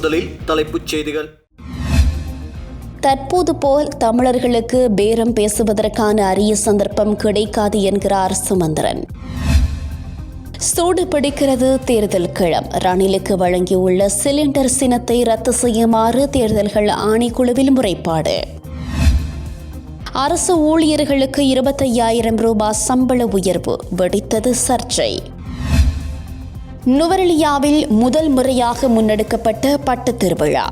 முதலில் தலைப்புச் செய்திகள். தற்போது போல் தமிழர்களுக்கு பேரம் பேசுவதற்கான அரிய சந்தர்ப்பம் கிடைக்காது என்கிறார் சுமந்திரன். சூடு பிடிக்கிறது தேர்தல் கிளம். ரணிலுக்கு வழங்கியுள்ள சிலிண்டர் சினத்தை ரத்து செய்யுமாறு தேர்தல்கள் ஆணைக்குழுவில் முறைப்பாடு. அரசு ஊழியர்களுக்கு இருபத்தையாயிரம் ரூபாய் சம்பள உயர்வு வெடித்தது சர்ச்சை. நுவரெலியாவில் முதல் முறையாக முன்னெடுக்கப்பட்ட பட்டுத் திருவிழா.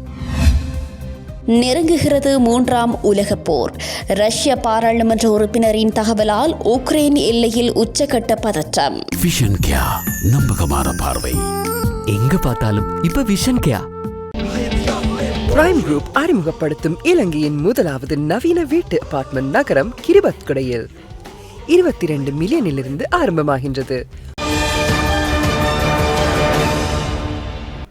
நெருங்குகிறது மூன்றாம் உலகப் போர். ரஷ்ய பாராளுமன்ற உறுப்பினரின் தகவலால் உக்ரைன் எல்லையில் உச்சக்கட்ட பதற்றம். விஷன் கியா நம்பகமான பார்வை. எங்க பார்த்தாலும் இப்ப விஷன் கேயா பிரைம் குரூப் அறிமுகப்படுத்தும் இலங்கையின் முதலாவது நவீன வீட்டு அபார்ட்மெண்ட் நகரம் கிரிபத்குடையில். இருபத்தி ரெண்டு மில்லியனிலிருந்து ஆரம்பமாகின்றது.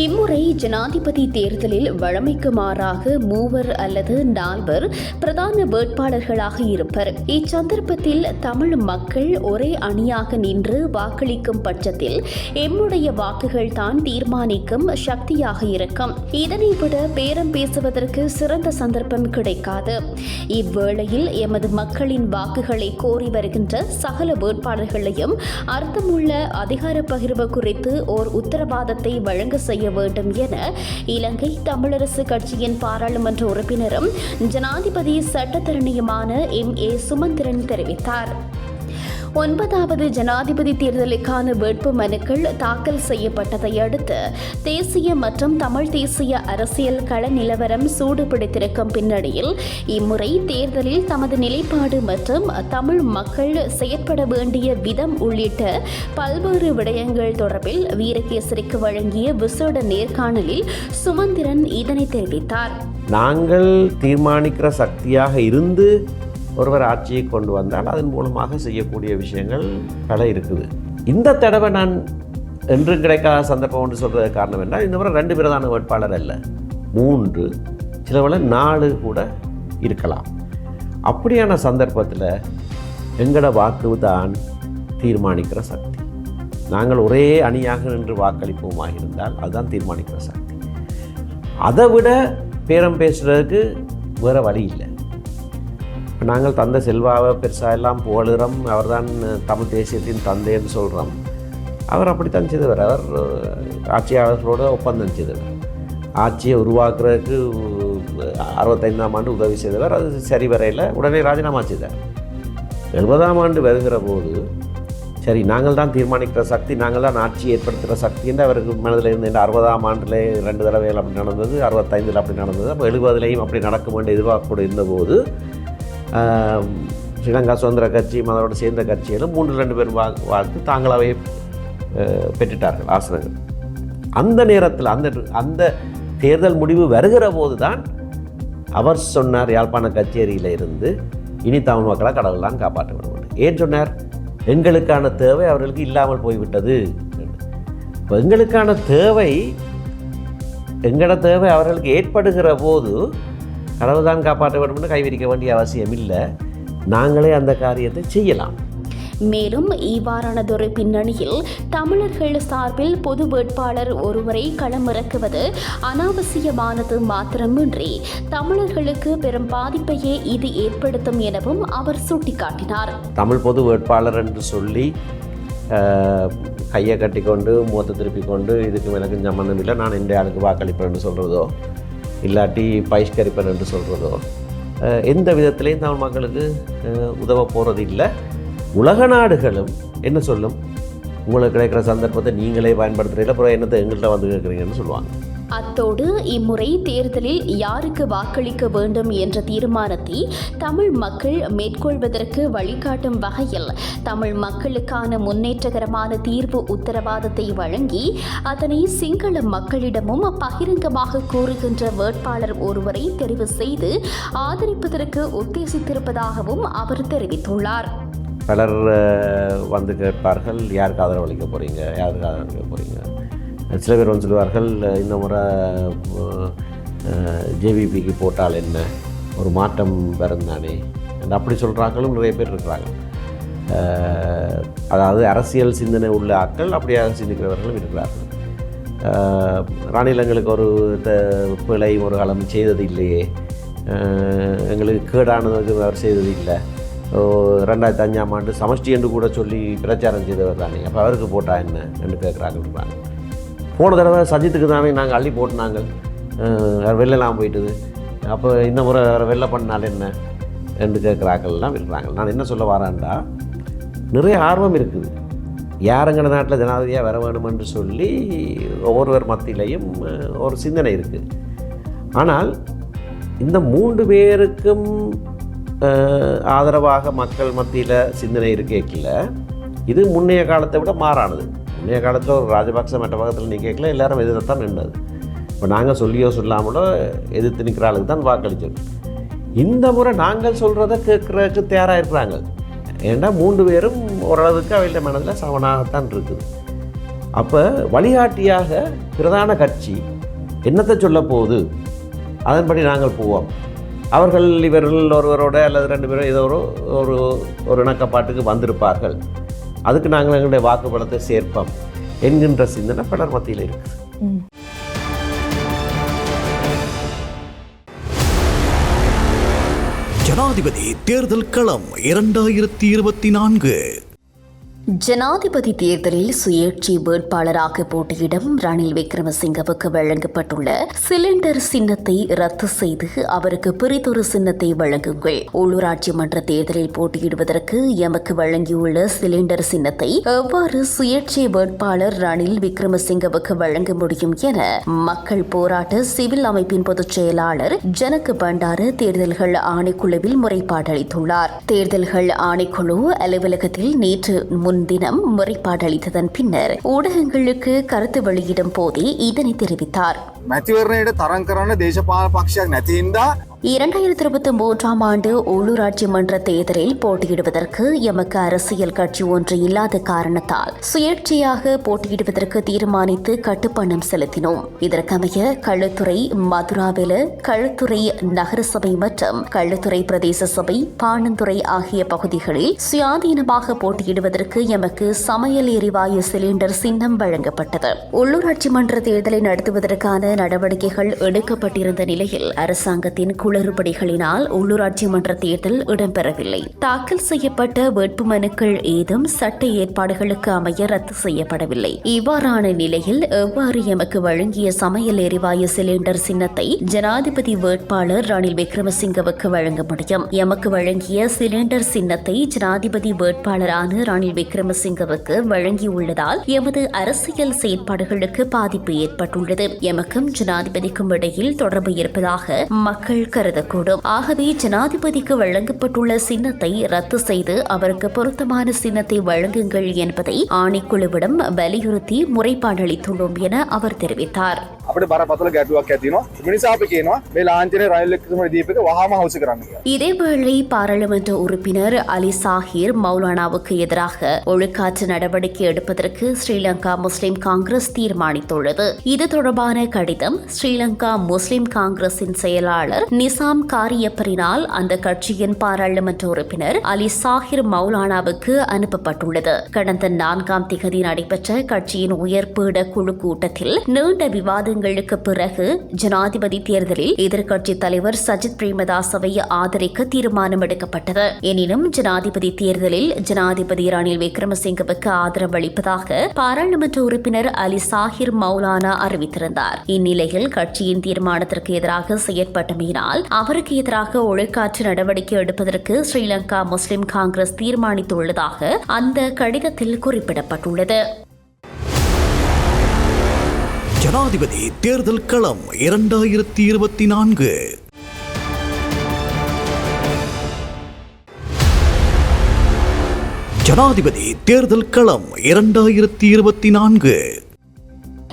இம்முறை ஜனாதிபதி தேர்தலில் வழமைக்கு மாறாக மூவர் அல்லது நால்வர் பிரதான வேட்பாளர்களாக இருப்பர். இச்சந்தர்ப்பத்தில் தமிழ் மக்கள் ஒரே அணியாக நின்று வாக்களிக்கும் பட்சத்தில் எம்முடைய வாக்குகள் தான் தீர்மானிக்கும் சக்தியாக இருக்கும். இதனை விட பேரம் பேசுவதற்கு சிறந்த சந்தர்ப்பம் கிடைக்காது. இவ்வேளையில் எமது மக்களின் வாக்குகளை கோரி வருகின்ற சகல வேட்பாளர்களையும் அர்த்தமுள்ள அதிகார பகிர்வு குறித்து ஓர் உத்தரவாதத்தை வழங்க செய்ய வேண்டும் என இலங்கை தமிழரசு கட்சியின் பாராளுமன்ற உறுப்பினரும் ஜனாதிபதி சட்டத்தரணியுமான எம் ஏ சுமந்திரன் தெரிவித்தார். ஒன்பதாவது ஜனாதிபதி தேர்தலுக்கான வேட்பு மனுக்கள் தாக்கல் செய்யப்பட்டதை அடுத்து தேசிய மற்றும் தமிழ் தேசிய அரசியல் கள நிலவரம் சூடுபிடித்திருக்கும் பின்னணியில் இம்முறை தேர்தலில் தமது நிலைப்பாடு மற்றும் தமிழ் மக்கள் செயற்பட வேண்டிய விதம் உள்ளிட்ட பல்வேறு விடயங்கள் தொடர்பில் வீரகேசரிக்கு வழங்கிய விசேட நேர்காணலில் சுமந்திரன் இதனை தெரிவித்தார். நாங்கள் தீர்மானிக்கிற சக்தியாக இருந்து ஒருவர் ஆட்சியை கொண்டு வந்தால் அதன் மூலமாக செய்யக்கூடிய விஷயங்கள் பல இருக்குது. இந்த தடவை நான் என்றும் கிடைக்காத சந்தர்ப்பம் என்று சொல்கிறது காரணம் என்றால் இந்த முறை ரெண்டு பிரதான வேட்பாளர் அல்ல. மூன்று சிலவில் நாலு கூட இருக்கலாம். அப்படியான சந்தர்ப்பத்தில் எங்களோட வாக்கு தான் தீர்மானிக்கிற சக்தி. நாங்கள் ஒரே அணியாக நின்று வாக்களிப்போமாக இருந்தால் அதுதான் தீர்மானிக்கிற சக்தி. அதை விட பேரம் பேசுகிறதுக்கு வேறு வழி இல்லை. நாங்கள் தந்த செல்வாவை பெருசாக எல்லாம் புகழுகிறோம் அவர்தான் தமிழ் தேசியத்தின் தந்தைன்னு சொல்கிறோம் அவர் அப்படித்தான் செய்தவர். அவர் ஆட்சியாளர்களோட ஒப்பந்தம் செய்தவர். ஆட்சியை உருவாக்குறதுக்கு அறுபத்தைந்தாம் ஆண்டு உதவி செய்தவர். அது சரி வரையில் உடனே ராஜினாமா செய்தார். எழுபதாம் ஆண்டு வருகிற போது சரி நாங்கள் தான் தீர்மானிக்கிற சக்தி நாங்கள் தான் ஆட்சி ஏற்படுத்துகிற சக்தின்னு அவருக்கு மனதில் இருந்த அறுபதாம் ஆண்டில் ரெண்டு தடவைகள் அப்படி நடந்தது அறுபத்தைந்தில் அப்படி நடந்தது. அப்போ எழுபதுலேயும் அப்படி நடக்கும் என்று எதிர்பார்ப்பு இருந்தபோது ஸ்ரீலங்கா சுதந்திர கட்சி அதோட சேர்ந்த கட்சிகளும் மூன்று ரெண்டு பேர் வா வாழ்த்து தாங்களாகவே பெற்றுட்டார்கள் ஆசனங்கள் அந்த நேரத்தில் அந்த அந்த தேர்தல் முடிவு வருகிற போது தான் அவர் சொன்னார் யாழ்ப்பாண கச்சேரியில் இருந்து இனி தமிழ் மக்களை கடவுள் தான் காப்பாற்ற வேண்டும் ஏன் சொன்னார்? எங்களுக்கான தேவை அவர்களுக்கு இல்லாமல் போய்விட்டது. இப்போ எங்களுக்கான தேவை எங்களோட தேவை அவர்களுக்கு ஏற்படுகிற போது கடவுள் தான் காப்பாற்ற வேண்டும்னு கைவிரிக்க வேண்டிய அவசியம் இல்லை நாங்களே அந்த காரியத்தை செய்யலாம். மேலும் இவ்வாறானதொரு பின்னணியில் தமிழர்கள் சார்பில் பொது வேட்பாளர் ஒருவரை களமிறக்குவது அனாவசியமானது மாத்திரமின்றி தமிழர்களுக்கு பெரும் பாதிப்பையே இது ஏற்படுத்தும் எனவும் அவர் சுட்டிக்காட்டினார். தமிழ் பொது வேட்பாளர் என்று சொல்லி கையை கட்டிக்கொண்டு முகத்தை திருப்பி கொண்டு இதுக்கு எனக்கு சம்மந்தம் இல்லை. நான் இந்த ஆளுக்கு வாக்களிப்பேன் சொல்கிறதோ இல்லாட்டி பயிஷ்கரிப்பன் என்று சொல்கிறதோ எந்த விதத்திலையும் தமிழ் மக்களுக்கு உதவ போகிறது இல்லை. உலக நாடுகளும் என்ன சொல்லும்? உங்களுக்கு கிடைக்கிற சந்தர்ப்பத்தை நீங்களே பயன்படுத்துகிறீங்களா அப்புறம் என்னத்தை எங்கள்கிட்ட வந்து கேட்குறீங்கன்னு சொல்லுவாங்க. அத்தோடு இம்முறை தேர்தலில் யாருக்கு வாக்களிக்க வேண்டும் என்ற தீர்மானத்தை தமிழ் மக்கள் மேற்கொள்வதற்கு வழிகாட்டும் வகையில் தமிழ் மக்களுக்கான முன்னேற்றகரமான தீர்வு உத்தரவாதத்தை வழங்கி அதனை சிங்கள மக்களிடமும் பகிரங்கமாக கூறுகின்ற வேட்பாளர் ஒருவரை தெரிவு செய்து ஆதரிப்பதற்கு உத்தேசித்திருப்பதாகவும் அவர் தெரிவித்துள்ளார். பலர் வந்து கேட்பார்கள் யாருக்கு ஆதரவு அளிக்க போகிறீங்க யாருக்கு ஆதரவு அளிக்க போகிறீங்க சில பேர் வந்து சொல்லுவார்கள் இந்த முறை ஜேவிபிக்கு போட்டால் என்ன? ஒரு மாற்றம் பிறந்தானே அப்படி சொல்கிறாங்களும் நிறைய பேர் இருக்கிறாங்க அதாவது அரசியல் சிந்தனை உள்ள ஆட்கள் அப்படியாக சிந்திக்கிறவர்களும் இருக்கிறார்கள். ராணிலங்களுக்கு ஒரு த- பிழை ஒரு காலம் செய்தது இல்லையே எங்களுக்கு கேடானது அவர் செய்தது இல்லை ரெண்டாயிரத்தி அஞ்சாம் ஆண்டு சமஷ்டி என்று கூட சொல்லி பிரச்சாரம் செய்தவர் தானே. அப்போ அவருக்கு போட்டா என்ன? என்று கேட்குறாங்க போன தடவை சஜித்துக்கு தானே நாங்கள் அள்ளி போட்டுனாங்க. வெளிலலாம் போயிட்டுது. அப்போ இந்த முறை வேறு வெளில பண்ணால் என்ன? என்று கேட்குறாக்கள்லாம் இருக்கிறாங்க நான் என்ன சொல்ல வரேன்டா? நிறைய ஆர்வம் இருக்குது. யாருங்கிற நாட்டில் ஜனாதிபதியாக வர வேணும் என்று சொல்லி ஒவ்வொருவர் மத்தியிலையும் ஒரு சிந்தனை இருக்குது ஆனால் இந்த மூன்று பேருக்கும் ஆதரவாக மக்கள் மத்தியில் சிந்தனை இருக்கேக்கில் இது முன்னைய காலத்தை விட மாறானது. முன்னைய காலத்தில் ஒரு ராஜபக்ச மற்ற பக்கத்தில் நிற்கல எல்லாரும் எதிர்த்தான் நின்றது. இப்போ நாங்கள் சொல்லியோ சொல்லாமலோ எதிர்த்து நிற்கிற ஆளுக்கு தான் வாக்களிச்சோம். இந்த முறை நாங்கள் சொல்கிறத கேட்குறதுக்கு தயாராக இருக்கிறாங்க. ஏன்னா மூன்று பேரும் ஓரளவுக்கு அவையில் மனதில் சமனாகத்தான் இருக்குது. அப்போ வழிகாட்டியாக பிரதான கட்சி என்னத்தை சொல்ல போகுது? அதன்படி நாங்கள் போவோம். அவர்கள் இவர்கள் ஒருவரோட அல்லது ரெண்டு பேரும் ஏதோ ஒரு ஒரு ஒரு இணக்கப்பாட்டுக்கு வந்திருப்பார்கள். அதுக்கு நாங்கள் எங்களுடைய வாக்குப்பலத்தை சேர்ப்போம் என்கின்ற சிந்தனை பலர் மத்தியில் இருக்குது. ஜனாதிபதி தேர்தல் களம் இரண்டாயிரத்தி இருபத்தி நான்கு. ஜனாதிபதி தேர்தலில் சுயேட்சை வேட்பாளராக போட்டியிடும் ரணில் விக்ரமசிங்கவுக்கு வழங்கப்பட்டுள்ள சிலிண்டர் சின்னத்தை ரத்து செய்து அவருக்கு பிரிதொரு சின்னத்தை வழங்குங்கள். உள்ளூராட்சி மன்ற தேர்தலில் போட்டியிடுவதற்கு எமக்கு வழங்கியுள்ள சிலிண்டர் சின்னத்தை எவ்வாறு சுயேட்சை வேட்பாளர் ரணில் விக்ரமசிங்கவுக்கு வழங்க முடியும் என மக்கள் போராட்ட சிவில் அமைப்பின் பொதுச் செயலாளர் ஜனக்கு பண்டார தேர்தல்கள் ஆணைக்குழுவில் முறைப்பாடு அளித்துள்ளார். தேர்தல்கள் ஆணைக்குழு அலுவலகத்தில் நேற்று முன் முன்தினம் முறைப்பாடு அளித்ததன் பின்னர் ஊடகங்களுக்கு கருத்து வெளியிடும் போதே இதனை தெரிவித்தார். இரண்டாயிரத்தி இருபத்தி மூன்றாம் ஆண்டு உள்ளூராட்சி மன்ற தேர்தலில் போட்டியிடுவதற்கு எமக்கு அரசியல் கட்சி ஒன்று இல்லாத காரணத்தால் சுயேட்சையாக போட்டியிடுவதற்கு தீர்மானித்து கட்டுப்பணம் செலுத்தினோம். இதற்கமைய கள்ளத்துறை மதுராவில கள்ளத்துறை நகரசபை மற்றும் கள்ளத்துறை பிரதேச சபை பாணந்துறை ஆகிய பகுதிகளில் சுயாதீனமாக போட்டியிடுவதற்கு எமக்கு சமையல் எரிவாயு சிலிண்டர் சின்னம் வழங்கப்பட்டது. உள்ளூராட்சி மன்ற தேர்தலை நடத்துவதற்கான நடவடிக்கைகள் எடுக்கப்பட்டிருந்த நிலையில் அரசாங்கத்தின் குளறுபடிகளினால் உள்ளூராட்சி மன்ற தேர்தல் இடம்பெறவில்லை. தாக்கல் செய்யப்பட்ட வேட்புமனுக்கள் ஏதும் சட்ட ஏற்பாடுகளுக்கு அமைய ரத்து செய்யப்படவில்லை. இவ்வாறான நிலையில் எவ்வாறு எமக்கு வழங்கிய சமையல் எரிவாயு சிலிண்டர் சின்னத்தை ஜனாதிபதி வேட்பாளர் ரணில் விக்ரமசிங்கவுக்கு வழங்க முடியும்? எமக்கு வழங்கிய சிலிண்டர் சின்னத்தை ஜனாதிபதி வேட்பாளரான ரணில் விக்ரமசிங்கவுக்கு வழங்கியுள்ளதால் எமது அரசியல் செயற்பாடுகளுக்கு பாதிப்பு ஏற்பட்டுள்ளது. எமக்கும் ஜனாதிபதிக்கும் இடையில் தொடர்பு இருப்பதாக மக்கள் கருதக்கூடும் ஆகவே ஜனாதிபதிக்கு வழங்கப்பட்டுள்ள சின்னத்தை ரத்து செய்து அவருக்கு பொருத்தமான சின்னத்தை வழங்குங்கள் என்பதை ஆணைக்குழுவிடம் வலியுறுத்தி முறைப்பாடு அளித்துள்ளோம் என அவர் தெரிவித்தார் අපට බරපතල ගැටුවක් ඇතිනවා මිනිසා අපි කියනවා මේ ලාංචනය රයිල්ලක්ම දීපක වහම හවස කරන්න කියලා. இதேவேளை பாராளுமன்ற உறுப்பினர் அலி சாஹிர் மௌலானாவுக்கு எதிராக ஒழுக்காற்று நடவடிக்கை எடுப்பதற்கு ஸ்ரீலங்கா முஸ்லிம் காங்கிரஸ் தீர்மானித்துள்ளது இது தொடர்பான கடிதம் ஸ்ரீலங்கா முஸ்லிம் காங்கிரசின் செயலாளர் நிசாம் காரியப்பரினால் அந்த கட்சியின் பாராளுமன்ற உறுப்பினர் அலி சாஹிர் மௌலானாவுக்கு அனுப்பப்பட்டுள்ளது. கடந்த நான்காம் திகதி நடைபெற்ற கட்சியின் உயர்பீட குழு கூட்டத்தில் நீண்ட விவாதங்களுக்கு பிறகு ஜனாதிபதி தேர்தலில் எதிர்க்கட்சித் தலைவர் சஜித் பிரேமதாசவை ஆதரிக்க தீர்மானம் எடுக்கப்பட்டது. எனினும் ஜனாதிபதி தேர்தலில் ஜனாதிபதி ரணில் விக்ரமசிங்கவுக்கு ஆதரவு அளிப்பதாக பாராளுமன்ற உறுப்பினர் அலி சாஹிர் மௌலானா அறிவித்திருந்தார். இந்நிலையில் கட்சியின் தீர்மானத்திற்கு எதிராக செயற்பட்டமையினால் அவருக்கு எதிராக ஒழுக்காற்று நடவடிக்கை எடுப்பதற்கு ஸ்ரீலங்கா முஸ்லிம் காங்கிரஸ் தீர்மானித்துள்ளதாக அந்த கடிதத்தில் குறிப்பிடப்பட்டுள்ளது. ஜனாதிபதி தேர்தல் களம் இரண்டாயிரத்தி இருபத்தி நான்கு. ஜனாதிபதி தேர்தல் களம் இரண்டாயிரத்தி இருபத்தி நான்கு.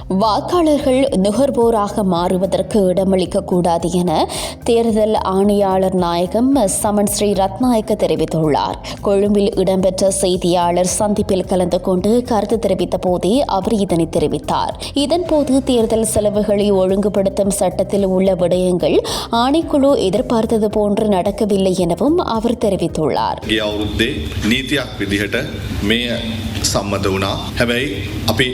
வாக்காளர்கள் நுகர்வோராக மாறுவதற்கு இடமளிக்கக்கூடாது என தேர்தல் ஆணையாளர் நாயகம் சமன் ஸ்ரீ ரத்நாயக்க தெரிவித்துள்ளார். கொழும்பில் இடம்பெற்ற செய்தியாளர் சந்திப்பில் கலந்து கொண்டு கருத்து தெரிவித்த போதே அவர் இதனை தெரிவித்தார். இதன்போது தேர்தல் செலவுகளை ஒழுங்குபடுத்தும் சட்டத்தில் உள்ள விடயங்கள் ஆணைக்குழு எதிர்பார்த்தது போன்று நடக்கவில்லை எனவும் அவர் தெரிவித்துள்ளார். சம்மத உணா ஹபை அப்பே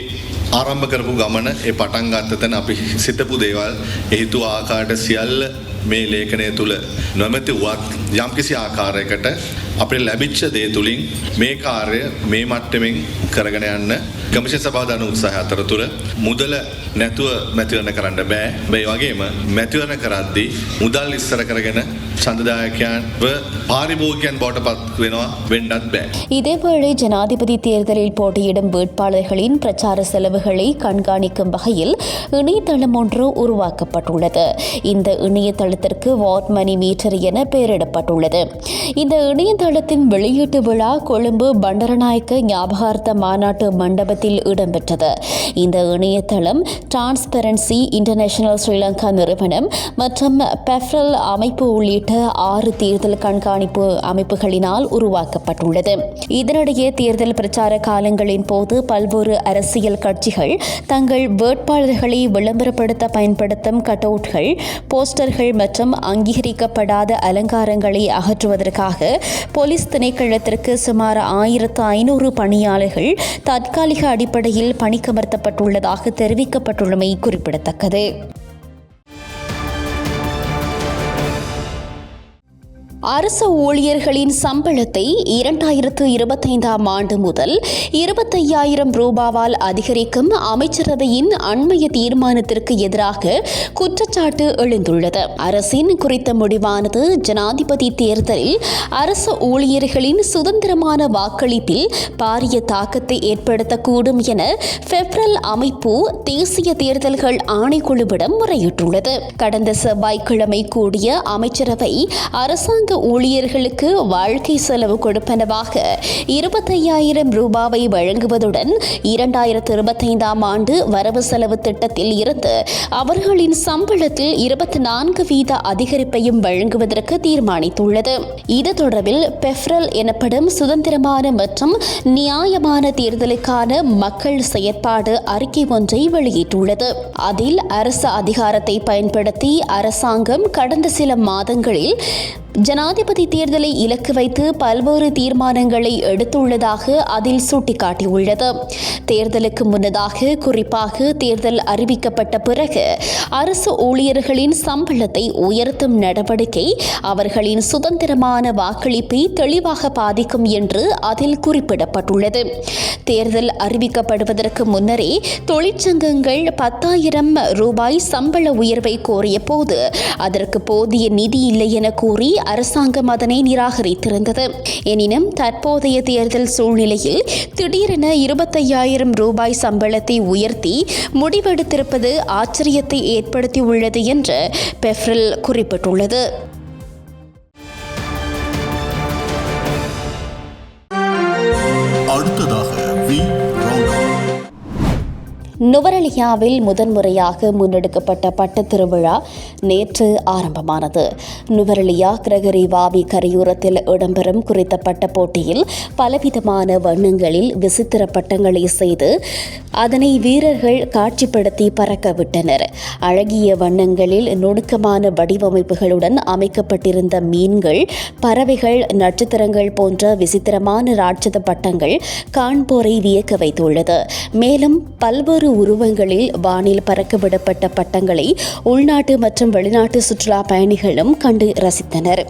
ආරම්භ කරපු ගමන ඒ පටන් ගත්ත තැන අපි සිතපු දේවල් එහිතු ආකාරයට සියල්ල මේ ලේඛනය තුළ නොමැති වත් යම්කිසි ආකාරයකට අපේ ලැබිච්ච දේ තුළින් මේ කාර්ය මේ මට්ටමින් කරගෙන යන්න ගමිෂ සභාධන උත්සාහ අතරතුර මුදල නැතුව මැතිවරණ කරන්න බෑ බැයි වගේම මැතිවරණ කරද්දී මුදල් ඉස්සර කරගෙන සඳදායකයන්ව පාරිභෝගිකයන් බවට පත් වෙනවා වෙන්නත් බෑ. இதேவேளை ஜனாதிபதி தேர்தலில் போட்டியிடும் வேட்பாளர்களின் பிரச்சார செலவுகளை கண்காணிக்கும் வகையில் இணையதளம் ஒன்று உருவாக்கப்பட்டுள்ளது இந்த இணையதளத்திற்கு வாட் மணி மீட்டர் என பெயரிடப்பட்டுள்ளது. இந்த இணையதளத்தின் வெளியீட்டு விழா கொழும்பு பண்டரநாயக்க ஞாபகார்த்த மாநாட்டு மண்டபத்தில் இடம்பெற்றது. இந்த இணையதளம் டிரான்ஸ்பரன்சி இன்டர்நேஷனல் ஸ்ரீலங்கா நிறுவனம் மற்றும் பெஃப்ரல் அமைப்பு உள்ளிட்ட ஆறு தேர்தல் கண்காணிப்பு அமைப்புகளினால் உருவாக்கப்பட்டுள்ளது. இதனிடையே தேர்தல் பிரச்சார காலங்களின் போது பல்வேறு அரசியல் கட்சிகள் தங்கள் வேட்பாளர்களை விளம்பரப்படுத்த பயன்படுத்தும் கட்டவுட்கள் போஸ்டர்கள் மற்றும் அங்கீகரிக்கப்படாத அலங்காரங்களை அகற்றுவதற்காக போலீஸ் திணைக்களத்திற்கு சுமார் ஆயிரத்து ஐநூறு பணியாளர்கள் தற்காலிக அடிப்படையில் பணிக்கமர்த்தப்பட்டுள்ளதாக தெரிவிக்கப்பட்டுள்ளமை குறிப்பிடத்தக்கது. அரசு ஊழியர்களின் சம்பளத்தை இரண்டாயிரத்து இருபத்தைந்தாம் ஆண்டு முதல் இருபத்தையாயிரம் ரூபாவால் அதிகரிக்கும் அமைச்சரவையின் அண்மைய தீர்மானத்திற்கு எதிராக குற்றச்சாட்டு எழுந்துள்ளது. அரசின் குறித்த முடிவானது ஜனாதிபதி தேர்தலில் அரசு ஊழியர்களின் சுதந்திரமான வாக்களிப்பில் பாரிய தாக்கத்தை ஏற்படுத்தக்கூடும் என பெப்ரல் அமைப்பு தேசிய தேர்தல்கள் ஆணைக்குழுவிடம் முறையிட்டுள்ளது. கடந்த செவ்வாய்க்கிழமை கூடிய அமைச்சரவை அரசாங்க ஊழியர்களுக்கு வாழ்க்கை செலவு கொடுப்பனவாக இருபத்தையாயிரம் ரூபாவை வழங்குவதுடன் இரண்டாயிரத்து இருபத்தைந்தாம் ஆண்டு வரவு செலவு திட்டத்தில் இருந்து அவர்களின் சம்பளத்தில் இருபத்தி நான்கு வீத அதிகரிப்பையும் வழங்குவதற்கு தீர்மானித்துள்ளது. இது தொடர்பில் பெஃப்ரல் எனப்படும் சுதந்திரமான மற்றும் நியாயமான தேர்தலுக்கான மக்கள் செயற்பாடு அறிக்கை ஒன்றை வெளியிட்டுள்ளது. அதில் அரசு அதிகாரத்தை பயன்படுத்தி அரசாங்கம் கடந்த சில மாதங்களில் ஜனாதிபதி தேர்தலை இலக்கு வைத்து பல்வேறு தீர்மானங்களை எடுத்துள்ளதாக அதில் சுட்டிக்காட்டியுள்ளது. தேர்தலுக்கு முன்னதாக குறிப்பாக தேர்தல் அறிவிக்கப்பட்ட பிறகு அரசு ஊழியர்களின் சம்பளத்தை உயர்த்தும் நடவடிக்கை அவர்களின் சுதந்திரமான வாக்களிப்பை தெளிவாக பாதிக்கும் என்று அதில் குறிப்பிடப்பட்டுள்ளது. தேர்தல் அறிவிக்கப்படுவதற்கு முன்னரே தொழிற்சங்கங்கள் பத்தாயிரம் ரூபாய் சம்பள உயர்வை கோரிய போது அதற்கு போதிய நிதி இல்லை என கூறி அரசாங்கம் அதனை நிராகரித்திருந்தது. எனினும் தற்போதைய தேர்தல் சூழ்நிலையில் திடீரென இருபத்தையாயிரம் ரூபாய் சம்பளத்தை உயர்த்தி முடிவெடுத்திருப்பது ஆச்சரியத்தை ஏற்படுத்தியுள்ளது என்று பெஃப்ரில் குறிப்பிட்டுள்ளது. நுவரலியாவில் முதன்முறையாக முன்னெடுக்கப்பட்ட பட்டுத் திருவிழா நேற்று ஆரம்பமானது. நுவரலியா கிரகரி வாவி கரையோரத்தில் இடம்பெறும் குறித்த பட்ட போட்டியில் பலவிதமான வண்ணங்களில் விசித்திர பட்டங்களை செய்து அதனை வீரர்கள் காட்சிப்படுத்தி பறக்கவிட்டனர் அழகிய வண்ணங்களில் நுணுக்கமான வடிவமைப்புகளுடன் அமைக்கப்பட்டிருந்த மீன்கள் பறவைகள் நட்சத்திரங்கள் போன்ற விசித்திரமான ராட்சத பட்டங்கள் காண்போரை வியக்க வைத்துள்ளது. மேலும் பல்வேறு உருவங்களில் வானில் பறக்கவிடப்பட்ட பட்டங்களை உள்நாட்டு மற்றும் வெளிநாட்டு சுற்றுலா பயணிகளும் கண்டு ரசித்தனர்.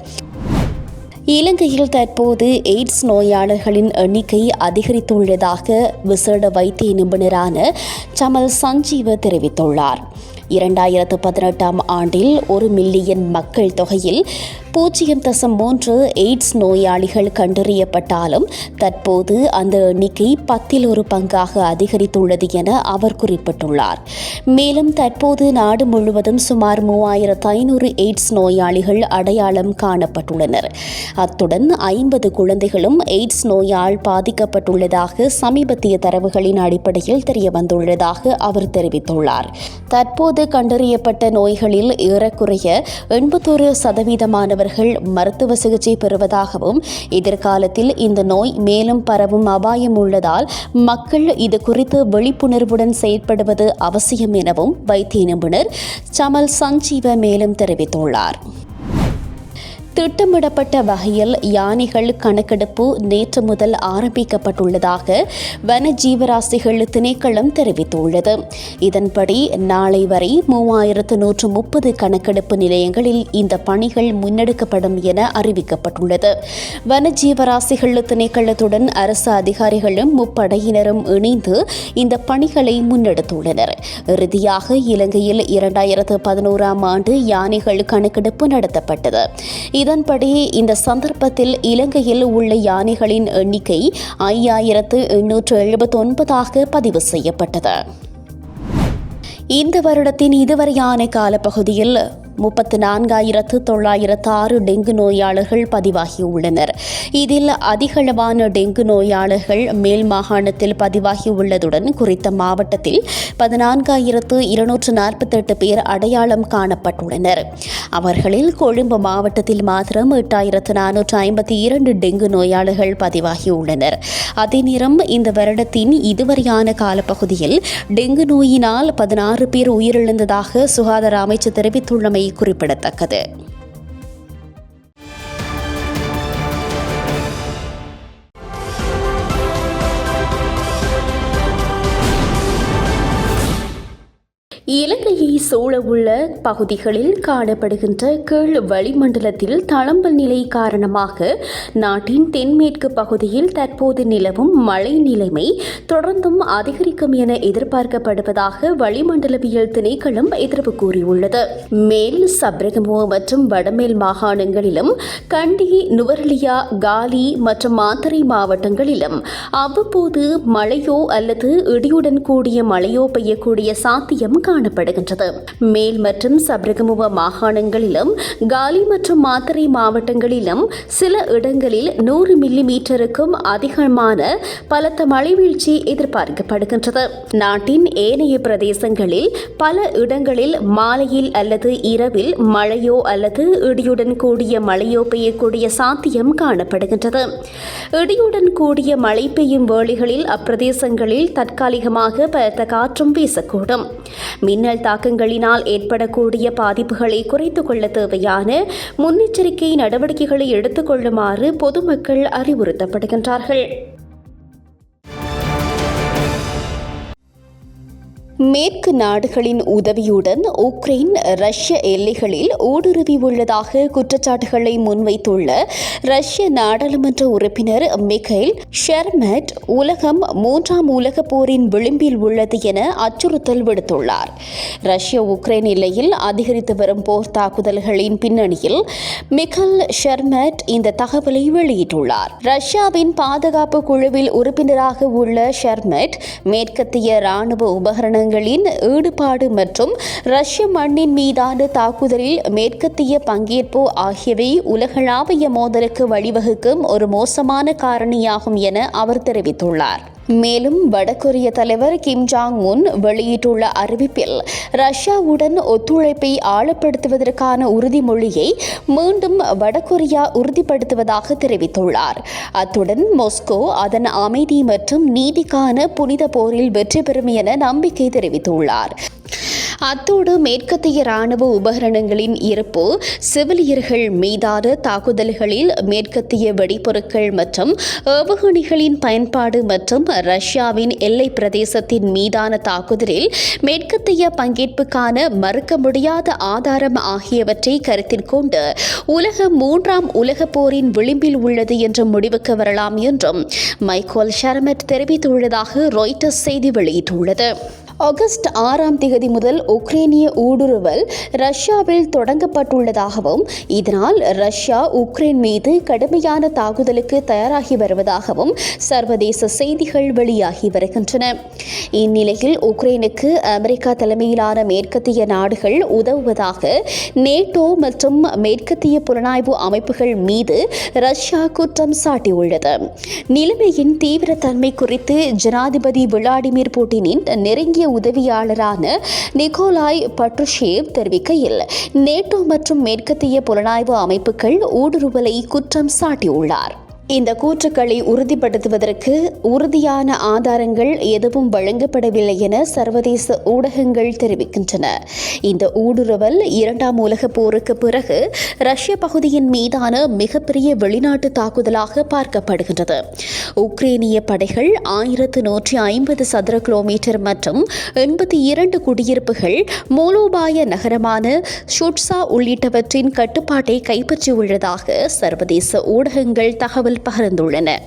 இலங்கையில் தற்போது எய்ட்ஸ் நோயாளர்களின் எண்ணிக்கை அதிகரித்துள்ளதாக விசேட வைத்திய நிபுணரான சமல் சஞ்சீவ தெரிவித்துள்ளார். இரண்டாயிரத்து பதினெட்டாம் ஆண்டில் ஒரு மில்லியன் மக்கள் தொகையில் பூஜ்ஜியம் தசம் மூன்று எய்ட்ஸ் நோயாளிகள் கண்டறியப்பட்டாலும் தற்போது அந்த எண்ணிக்கை பத்தில் ஒரு பங்காக அதிகரித்துள்ளது என அவர் குறிப்பிட்டுள்ளார். மேலும் தற்போது நாடு முழுவதும் சுமார் மூவாயிரத்து ஐநூறு எய்ட்ஸ் நோயாளிகள் அடையாளம் காணப்பட்டுள்ளனர். அத்துடன் ஐம்பது குழந்தைகளும் எய்ட்ஸ் நோயால் பாதிக்கப்பட்டுள்ளதாக சமீபத்திய தரவுகளின் அடிப்படையில் தெரியவந்துள்ளதாக அவர் தெரிவித்துள்ளார். தற்போது கண்டறியப்பட்ட நோய்களில் ஏறக்குறைய எண்பத்தொரு உள்ளவர்கள் மருத்துவ சிகிச்சை பெறுவதாகவும் எதிர்காலத்தில் இந்த நோய் மேலும் பரவும் அபாயம் உள்ளதால் மக்கள் இது குறித்து விழிப்புணர்வுடன் செயற்படுவது அவசியம் எனவும் வைத்திய நிபுணர் சமல் சஞ்சீவ மேலும் தெரிவித்துள்ளார். திட்டமிடப்பட்ட வகையில் யானைகள் கணக்கெடுப்பு நேற்று முதல் ஆரம்பிக்கப்பட்டுள்ளதாக வன ஜீவராசிகள் திணைக்களம் தெரிவித்துள்ளது. இதன்படி நாளை வரை மூவாயிரத்து நூற்று முப்பது கணக்கெடுப்பு நிலையங்களில் இந்த பணிகள் முன்னெடுக்கப்படும் என அறிவிக்கப்பட்டுள்ளது. வன ஜீவராசிகள் திணைக்களத்துடன் அரசு அதிகாரிகளும் முப்படையினரும் இணைந்து இந்த பணிகளை முன்னெடுத்துள்ளனர். இறுதியாக இலங்கையில் இரண்டாயிரத்து பதினோராம் ஆண்டு யானைகள் கணக்கெடுப்பு நடத்தப்பட்டது. இதன்படி இந்த சந்தர்ப்பத்தில் இலங்கையில் உள்ள யானைகளின் எண்ணிக்கை ஐயாயிரத்து எண்ணூற்று எழுபத்தி ஒன்பதாக பதிவு செய்யப்பட்டது. இந்த வருடத்தின் இதுவரையான காலப்பகுதியில் முப்பத்து நான்காயிரத்து தொள்ளாயிரத்து ஆறு டெங்கு நோயாளர்கள் பதிவாகியுள்ளனர். இதில் அதிகளவான டெங்கு நோயாளர்கள் மேல் மாகாணத்தில் பதிவாகியுள்ளதுடன் குறித்த மாவட்டத்தில் பதினான்காயிரத்து இருநூற்று நாற்பத்தெட்டு பேர் அடையாளம் காணப்பட்டுள்ளனர். அவர்களில் கொழும்பு மாவட்டத்தில் மாத்திரம் எட்டாயிரத்து நானூற்று ஐம்பத்தி இரண்டு டெங்கு நோயாளர்கள் பதிவாகியுள்ளனர். அதே நேரம் இந்த வருடத்தின் இதுவரையான காலப்பகுதியில் டெங்கு நோயினால் பதினாறு பேர் உயிரிழந்ததாக சுகாதார அமைச்சர் தெரிவித்துள்ளமை குறிப்பிடத்தக்கது. இலங்கையை சூழவுள்ள பகுதிகளில் காணப்படுகின்ற கீழ் வளிமண்டலத்தில் தளம்பல் நிலை காரணமாக நாட்டின் தென்மேற்கு பகுதியில் தற்போது நிலவும் மழை நிலைமை தொடர்ந்தும் அதிகரிக்கும் என எதிர்பார்க்கப்படுவதாக வளிமண்டலவியல் திணைக்களம் எதிர்ப்பு கூறியுள்ளது. மேல் சப்ரகமோ மற்றும் வடமேல் மாகாணங்களிலும் கண்டி நுவரலியா காலி மற்றும் மாத்தறை மாவட்டங்களிலும் அவ்வப்போது மழையோ அல்லது இடியுடன் கூடிய மழையோ பெய்யக்கூடிய சாத்தியம் காணப்படுகின்றது. மேல் மற்றும் சப்ரகமுவ மாகாணங்களிலும் காலி மற்றும் மாத்தறை மாவட்டங்களிலும் சில இடங்களில் நூறு மில்லி மீட்டருக்கும் அதிகமான பலத்த மழை வீழ்ச்சி எதிர்பார்க்கப்படுகின்றது. நாட்டின் ஏனைய பிரதேசங்களில் பல இடங்களில் மாலையில் அல்லது இரவில் மழையோ அல்லது இடியுடன் கூடிய மழையோ பெய்யக்கூடிய சாத்தியம் காணப்படுகின்றது. இடியுடன் கூடிய மழை பெய்யும் வேளைகளில் அப்பிரதேசங்களில் தற்காலிகமாக பலத்த காற்றும் வீசக்கூடும். மின்னல் தாக்கங்களினால் ஏற்படக்கூடிய பாதிப்புகளை குறைத்துக் கொள்ள தேவையான முன்னெச்சரிக்கை நடவடிக்கைகளை எடுத்துக் கொள்ளுமாறு பொதுமக்கள் அறிவுறுத்தப்படுகின்றார்கள். மேற்கு நாடுகளின் உதவியுடன் உக்ரைன் ரஷ்ய எல்லைகளில் ஊடுருவி உள்ளதாக குற்றச்சாட்டுகளை முன்வைத்துள்ள ரஷ்ய நாடாளுமன்ற உறுப்பினர் மிகைல் ஷெர்மெட் உலகம் மூன்றாம் உலகப் போரின் விளிம்பில் உள்ளது என அச்சுறுத்தல் விடுத்துள்ளார். ரஷ்ய உக்ரைன் எல்லையில் அதிகரித்து வரும் போர் தாக்குதல்களின் பின்னணியில் மிகல் ஷெர்மெட் இந்த தகவலை வெளியிட்டுள்ளார். ரஷ்யாவின் பாதுகாப்பு குழுவில் உறுப்பினராக உள்ள ஷெர்மெட் மேற்கத்திய ராணுவ நாடுகளின் ஈடுபாடு மற்றும் ரஷ்ய மண்ணின் மீதான தாக்குதலில் மேற்கத்திய பங்கேற்பு ஆகியவை உலகளாவிய மோதலுக்கு வழிவகுக்கும் ஒரு மோசமான காரணியாகும் என அவர் தெரிவித்துள்ளார். மேலும் வடகொரிய தலைவர் கிம் ஜாங் உன் வெளியிட்டுள்ள அறிவிப்பில் ரஷ்யாவுடன் ஒத்துழைப்பை ஆழப்படுத்துவதற்கான உறுதிமொழியை மீண்டும் வடகொரியா உறுதிப்படுத்துவதாக தெரிவித்துள்ளார். அத்துடன் மொஸ்கோ அதன் அமைதி மற்றும் நீதிக்கான புனித போரில் வெற்றி பெறும் என நம்பிக்கை தெரிவித்துள்ளார். அத்தோடு மேற்கத்திய ராணுவ உபகரணங்களின் இருப்பு சிவிலியர்கள் மீதான தாக்குதல்களில் மேற்கத்திய வெடிப்பொருட்கள் மற்றும் ஏவுகணைகளின் பயன்பாடு மற்றும் ரஷ்யாவின் எல்லை பிரதேசத்தின் மீதான தாக்குதலில் மேற்கத்திய பங்கேற்புக்கான மறுக்க முடியாத ஆதாரம் ஆகியவற்றை கருத்தில் கொண்டு உலக மூன்றாம் உலகப் போரின் விளிம்பில் உள்ளது என்ற முடிவுக்கு வரலாம் என்றும் மைக்கோல் ஷர்மெட் தெரிவித்துள்ளதாக ராய்டர்ஸ் செய்தி வெளியிட்டுள்ளது. ஆகஸ்ட் ஆறாம் திகதி முதல் உக்ரைனிய ஊடுருவல் ரஷ்யாவில் தொடங்கப்பட்டுள்ளதாகவும் இதனால் ரஷ்யா உக்ரைன் மீது கடுமையான தாக்குதலுக்கு தயாராகி வருவதாகவும் சர்வதேச செய்திகள் வெளியாகி வருகின்றன. இந்நிலையில் உக்ரைனுக்கு அமெரிக்கா தலைமையிலான மேற்கத்திய நாடுகள் உதவுவதாக நேட்டோ மற்றும் மேற்கத்திய புலனாய்வு அமைப்புகள் மீது ரஷ்யா குற்றம் சாட்டியுள்ளது. நிலைமையின் தீவிரத்தன்மை குறித்து ஜனாதிபதி விளாடிமிர் புட்டினின் நெருங்கிய உதவியாளரான நிக்கோலாய் பட்ருஷேவ் தெரிவிக்கையில் நேட்டோ மற்றும் மேற்கத்திய புலனாய்வு அமைப்புகள் ஊடுருவலை குற்றம் சாட்டியுள்ளார். இந்த கூற்றுக்களை உறுதிப்படுத்துவதற்கு உறுதியான ஆதாரங்கள் எதுவும் வழங்கப்படவில்லை என சர்வதேச ஊடகங்கள் தெரிவிக்கின்றன. இந்த ஊடுருவல் இரண்டாம் உலகப் போருக்கு பிறகு ரஷ்ய பகுதியின் மீதான மிகப்பெரிய வெளிநாட்டு தாக்குதலாக பார்க்கப்படுகின்றது. உக்ரேனிய படைகள் ஆயிரத்து நூற்றி ஐம்பது சதுர கிலோமீட்டர் மற்றும் எண்பத்தி இரண்டு குடியிருப்புகள் மூலோபாய நகரமான ஷுட்சா உள்ளிட்டவற்றின் கட்டுப்பாட்டை கைப்பற்றியுள்ளதாக சர்வதேச ஊடகங்கள் தகவல் பகிர்ந்துள்ளன.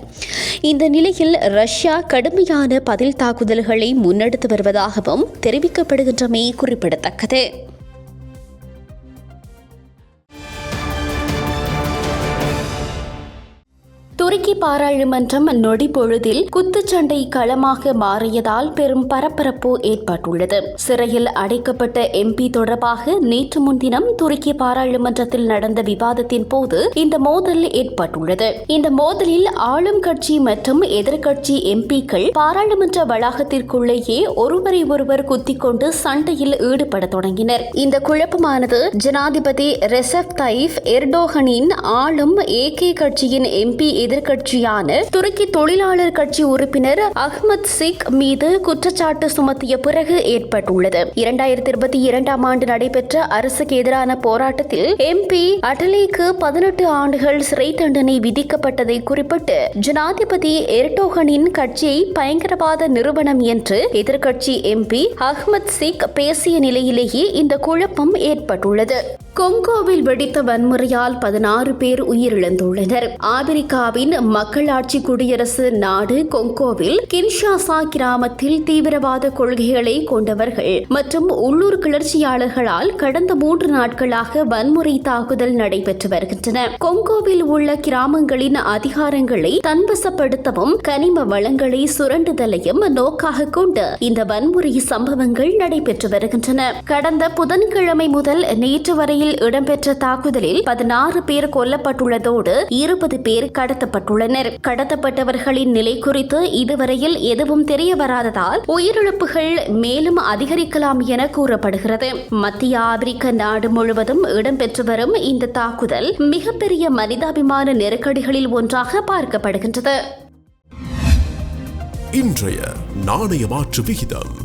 இந்த நிலையில் ரஷ்யா கடுமையான பதில் தாக்குதல்களை முன்னெடுத்து வருவதாகவும் தெரிவிக்கப்படுகின்றமை குறிப்பிடத்தக்கது. துருக்கி பாராளுமன்றம் நொடி பொழுதில் குத்துச்சண்டை களமாக மாறியதால் பெரும் பரபரப்பு ஏற்பட்டுள்ளது. சிறையில் அடைக்கப்பட்ட எம்பி தொடர்பாக நேற்று முன்தினம் துருக்கி பாராளுமன்றத்தில் நடந்த விவாதத்தின் போது இந்த மோதல் ஏற்பட்டுள்ளது. இந்த மோதலில் ஆளும் கட்சி மற்றும் எதிர்கட்சி எம்பிக்கள் பாராளுமன்ற வளாகத்திற்குள்ளேயே ஒருவரை ஒருவர் குத்திக்கொண்டு சண்டையில் ஈடுபட தொடங்கினர். இந்த குழப்பமானது ஜனாதிபதி ரெசப் தைஃப் எர்டோகனின் ஆளும் ஏகே கட்சியின் எம்பி எதிர்க்கட்சியான துருக்கி தொழிலாளர் கட்சி உறுப்பினர் அஹ்மத் சிக் மீது குற்றச்சாட்டு சுமத்திய பிறகு ஏற்பட்டுள்ளது. இரண்டாயிரத்தி இருபத்தி இரண்டாம் ஆண்டு நடைபெற்ற அரசுக்கு எதிரான போராட்டத்தில் எம்பி அட்டலிக்கு பதினெட்டு ஆண்டுகள் சிறை தண்டனை விதிக்கப்பட்டதை குறிப்பிட்டு ஜனாதிபதி எர்டோகனின் கட்சியை பயங்கரவாத நிறுவனம் என்று எதிர்க்கட்சி எம்பி அஹ்மத் சிக் பேசிய நிலையிலேயே இந்த குழப்பம் ஏற்பட்டுள்ளது. கொங்கோவில் வெடித்த வன்முறையால் பதினாறு பேர் உயிரிழந்துள்ளனர். ஆப்பிரிக்காவின் மக்களாட்சி குடியரசு நாடு கொங்கோவில் கின்ஷாசா கிராமத்தில் தீவிரவாத கொள்கைகளை கொண்டவர்கள் மற்றும் உள்ளூர் கிளர்ச்சியாளர்களால் கடந்த மூன்று நாட்களாக வன்முறை தாக்குதல் நடைபெற்று வருகின்றன. கொங்கோவில் உள்ள கிராமங்களின் அதிகாரங்களை தன்வசப்படுத்தவும் கனிம வளங்களை சுரண்டுதலையும் நோக்காக கொண்டு இந்த வன்முறை சம்பவங்கள் நடைபெற்று வருகின்றன. கடந்த புதன்கிழமை முதல் நேற்று வரையில் இடம்பெற்ற தாக்குதலில் பதினாறு பேர் கொல்லப்பட்டுள்ளதோடு இருபது பேர் கடத்தப்பட்டுள்ளனர் கடத்தப்பட்டவர்களின் நிலை குறித்து இதுவரையில் எதுவும் தெரிய வராததால் உயிரிழப்புகள் மேலும் அதிகரிக்கலாம் என கூறப்படுகிறது. மத்திய ஆப்பிரிக்க நாடு முழுவதும் இடம்பெற்று வரும் இந்த தாக்குதல் மிகப்பெரிய மனிதாபிமான நெருக்கடிகளில் ஒன்றாக பார்க்கப்படுகின்றது. இன்றைய நாணய மாற்று விகிதம்.